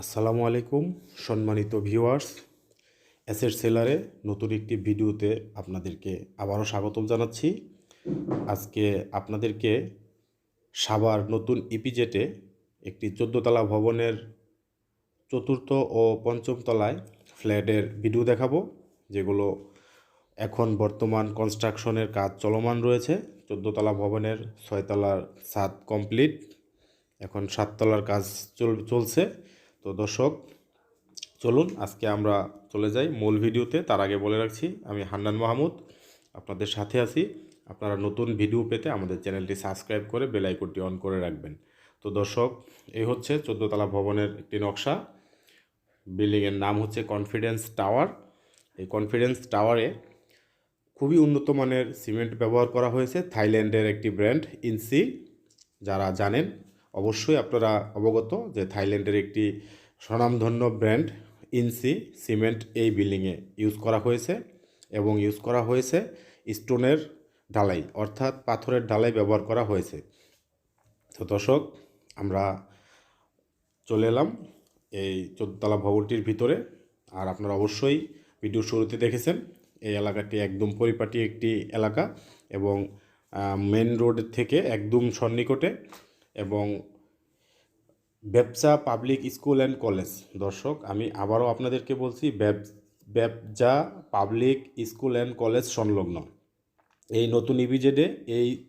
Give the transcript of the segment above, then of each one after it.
আসসালামু আলাইকুম, সম্মানিত ভিউয়ার্স। অ্যাসেট সেলারে নতুন একটি ভিডিওতে আপনাদেরকে আবারও স্বাগতম জানাচ্ছি। আজকে আপনাদেরকে সাভার নতুন ইপিজেটে একটি চোদ্দোতলা ভবনের চতুর্থ ও পঞ্চম তলায় ফ্ল্যাটের ভিডিও দেখাবো, যেগুলো এখন বর্তমান কনস্ট্রাকশনের কাজ চলমান রয়েছে। চোদ্দোতলা ভবনের ছয়তলার ছাদ কমপ্লিট, এখন সাততলার কাজ চল, চলছে। তো দর্শক, চলুন আজকে আমরা চলে যাই মূল ভিডিওতে। তার আগে বলে রাখছি, আমি হান্নান মাহমুদ, আপনাদের সাথে আছি। আপনারা নতুন ভিডিও পেতে আমাদের চ্যানেলটি সাবস্ক্রাইব করে বেল আইকনটি অন করে রাখবেন। তো দর্শক, এই হচ্ছে চোদ্দোতলা ভবনের একটি নকশা। বিল্ডিংয়ের নাম হচ্ছে কনফিডেন্স টাওয়ার। এই কনফিডেন্স টাওয়ারে খুবই উন্নত মানের সিমেন্ট ব্যবহার করা হয়েছে। থাইল্যান্ডের একটি ব্র্যান্ড, ইনসি, যারা জানেন অবশ্যই আপনারা অবগত যে থাইল্যান্ডের একটি স্বনামধন্য ব্র্যান্ড ইনসি সিমেন্ট এই বিল্ডিংয়ে ইউজ করা হয়েছে এবং ইউজ করা হয়েছে স্টোনের ঢালাই, অর্থাৎ পাথরের ঢালাই ব্যবহার করা হয়েছে। তো দর্শক, আমরা চলে এলাম এই চোদ্দতলা ভবনটির ভিতরে। আর আপনারা অবশ্যই ভিডিও শুরুতে দেখেছেন, এই এলাকাটি একদম পরিপাটি একটি এলাকা এবং মেন রোড থেকে একদম সন্নিকটে এবং ব্যবসা পাবলিক স্কুল অ্যান্ড কলেজ দর্শক, আমি আবারও আপনাদেরকে বলছি, ব্যব- ব্যবসা পাবলিক স্কুল অ্যান্ড কলেজ সংলগ্ন। এই নতুন ইভিজেডে এই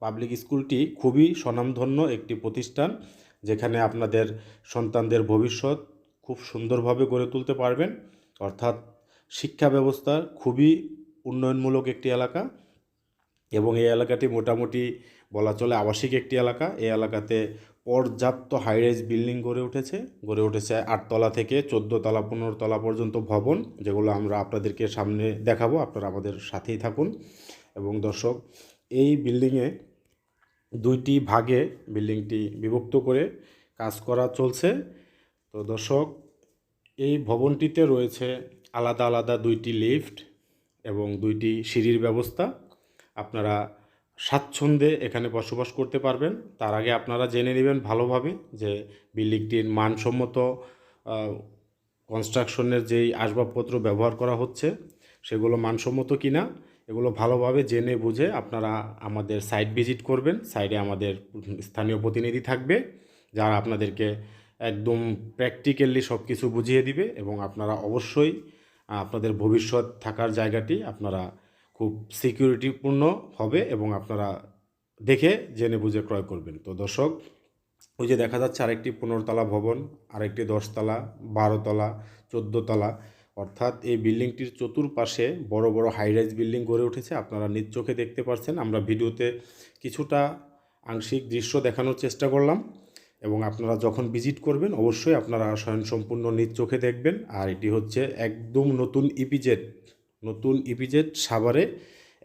পাবলিক স্কুলটি খুবই স্বনামধন্য একটি প্রতিষ্ঠান, যেখানে আপনাদের সন্তানদের ভবিষ্যৎ খুব সুন্দরভাবে গড়ে তুলতে পারবেন। অর্থাৎ শিক্ষা ব্যবস্থার খুবই উন্নয়নমূলক একটি এলাকা। এবং এই এলাকাটি মোটামুটি বলা চলে আবাসিক একটি এলাকা। এই এলাকাতে পর্যাপ্ত হাইরাইজ বিল্ডিং গড়ে উঠেছে। গড়ে উঠেছে আটতলা থেকে চোদ্দ তলা পনেরো তলা পর্যন্ত ভবন, যেগুলো আমরা আপনাদেরকে সামনে দেখাবো। আপনারা আমাদের সাথেই থাকুন। এবং দর্শক, এই বিল্ডিংয়ে দুইটি ভাগে বিল্ডিংটি বিভক্ত করে কাজ করা চলছে। তো দর্শক, এই ভবনটিতে রয়েছে আলাদা আলাদা দুইটি লিফট এবং দুইটি সিঁড়ির ব্যবস্থা। আপনারা স্বাচ্ছন্দ্যে এখানে বসবাস করতে পারবেন। তার আগে আপনারা জেনে নেবেন ভালোভাবে যে বিল্ডিংটির মানসম্মত কনস্ট্রাকশনের যেই আসবাবপত্র ব্যবহার করা হচ্ছে, সেগুলো মানসম্মত কিনা, এগুলো ভালোভাবে জেনে বুঝে আপনারা আমাদের সাইট ভিজিট করবেন। সাইডে আমাদের স্থানীয় প্রতিনিধি থাকবে, যারা আপনাদেরকে একদম প্র্যাকটিক্যালি সব কিছু বুঝিয়ে দিবে এবং আপনারা অবশ্যই আপনাদের ভবিষ্যৎ থাকার জায়গাটি আপনারা খুব সিকিউরিটিপূর্ণ হবে এবং আপনারা দেখে জেনে বুঝে ক্রয় করবেন। তো দর্শক, ওই যে দেখা যাচ্ছে আরেকটি পনেরোতলা ভবন, আরেকটি দশতলা, বারোতলা, চোদ্দোতলা, অর্থাৎ এই বিল্ডিংটির চতুর্পাশে বড় বড় হাইরাইজ বিল্ডিং গড়ে উঠেছে। আপনারা নিজ চোখে দেখতে পাচ্ছেন আমরা ভিডিওতে কিছুটা আংশিক দৃশ্য দেখানোর চেষ্টা করলাম এবং আপনারা যখন ভিজিট করবেন, অবশ্যই আপনারা স্বয়ংসম্পূর্ণ নিজ চোখে দেখবেন। আর এটি হচ্ছে একদম নতুন ইপিজেড নতুন ইপিজেড সাভারে,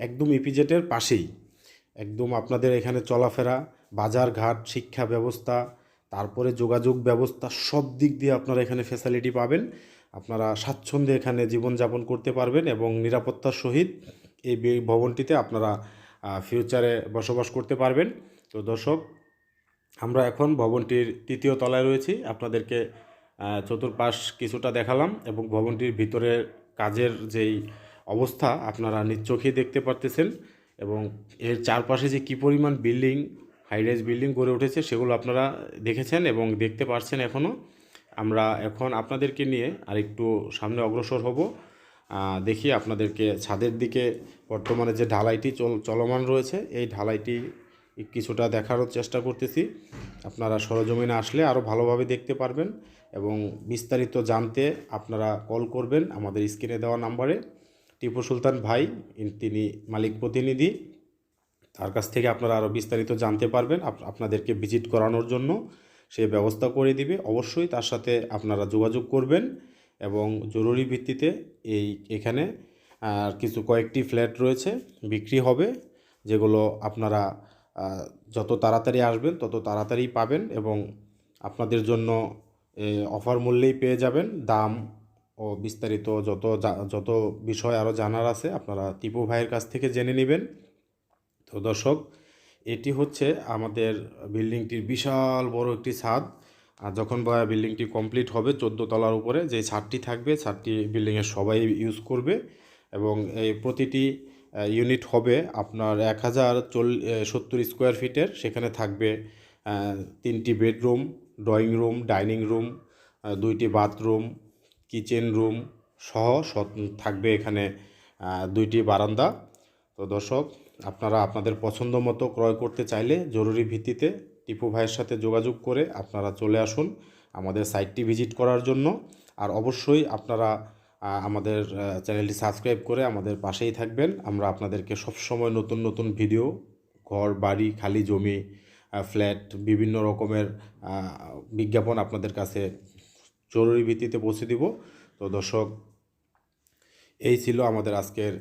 একদম ইপিজেটের পাশেই। একদম আপনাদের এখানে চলাফেরা বাজার ঘাট শিক্ষা ব্যবস্থা, তারপরে যোগাযোগ ব্যবস্থা, সব দিক দিয়ে আপনারা এখানে ফ্যাসিলিটি পাবেন। আপনারা স্বাচ্ছন্দ্যে এখানে জীবনযাপন করতে পারবেন এবং নিরাপত্তার সহিত এই ভবনটিতে আপনারা ফিউচারে বসবাস করতে পারবেন। তো দর্শক, আমরা এখন ভবনটির তৃতীয় তলায় রয়েছি। আপনাদেরকে চতুর্পাশ কিছুটা দেখালাম এবং ভবনটির ভিতরে কাজের যেই অবস্থা আপনারা নিজ চোখেই দেখতে পারতেছেন এবং এর চারপাশে যে কী পরিমাণ বিল্ডিং হাইরাইজ বিল্ডিং গড়ে উঠেছে সেগুলো আপনারা দেখেছেন এবং দেখতে পারছেন এখনও আমরা এখন আপনাদেরকে নিয়ে আরেকটু সামনে অগ্রসর হব। দেখি আপনাদেরকে ছাদের দিকে বর্তমানে যে ঢালাইটি চল, চলমান রয়েছে, এই ঢালাইটি কিছুটা দেখারও চেষ্টা করতেছি। আপনারা সরজমিনে আসলে আরও ভালোভাবে দেখতে পারবেন এবং বিস্তারিত জানতে আপনারা কল করবেন আমাদের স্ক্রিনে দেওয়া নাম্বারে। টিপু সুলতান ভাই তিনি মালিক প্রতিনিধি। তার কাছ থেকে আপনারা আরও বিস্তারিত জানতে পারবেন, আপ- আপনাদেরকে ভিজিট করানোর জন্য। সে ব্যবস্থা করে দিবে। অবশ্যই তার সাথে আপনারা যোগাযোগ করবেন এবং জরুরি ভিত্তিতে এই এখানে আর কিছু কয়েকটি ফ্ল্যাট রয়েছে, বিক্রি হবে, যেগুলো আপনারা যত তাড়াতাড়ি আসবেন তত তাড়াতাড়ি পাবেন এবং আপনাদের জন্য অফার মূল্যেই পেয়ে যাবেন। দাম ও বিস্তারিত যত যত বিষয় আরও জানার আছে, আপনারা টিপু ভাইয়ের কাছ থেকে জেনে নেবেন। তো দর্শক, এটি হচ্ছে আমাদের বিল্ডিংটির বিশাল বড় একটি ছাদ। আর যখন বিল্ডিংটি কমপ্লিট হবে, চোদ্দ তলার উপরে যে ছাদটি থাকবে, ছাদটি বিল্ডিংয়ের সবাই ইউজ করবে এবং এই প্রতিটি ইউনিট হবে আপনার এক হাজার চল সত্তর স্কোয়ার ফিটের। সেখানে থাকবে তিনটি bedroom, drawing room, dining room দুইটি বাথরুম কিচেন রুম সহ থাকবে এখানে দুইটি বারান্দা। তো দর্শক, আপনারা আপনাদের পছন্দ মতো ক্রয় করতে চাইলে জরুরি ভিত্তিতে টিপু ভাইয়ের সাথে যোগাযোগ করে আপনারা চলে আসুন আমাদের সাইটটি ভিজিট করার জন্য। আর অবশ্যই আপনারা আমাদের চ্যানেলটি সাবস্ক্রাইব করে আমাদের পাশেই থাকবেন। আমরা আপনাদেরকে সবসময় নতুন নতুন ভিডিও, ঘর, বাড়ি, খালি জমি ফ্ল্যাট, বিভিন্ন রকমের বিজ্ঞাপন আপনাদের কাছে জরুরি ভিত্তিতে পৌঁছে দিব। তো দর্শক, এই ছিল আমাদের আজকের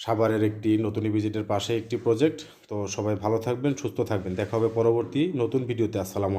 সাভারের একটি নতুন ভিজিটের পাশে একটি প্রজেক্ট। তো সবাই ভালো থাকবেন, সুস্থ থাকবেন। দেখা হবে পরবর্তী নতুন ভিডিওতে। আসসালামু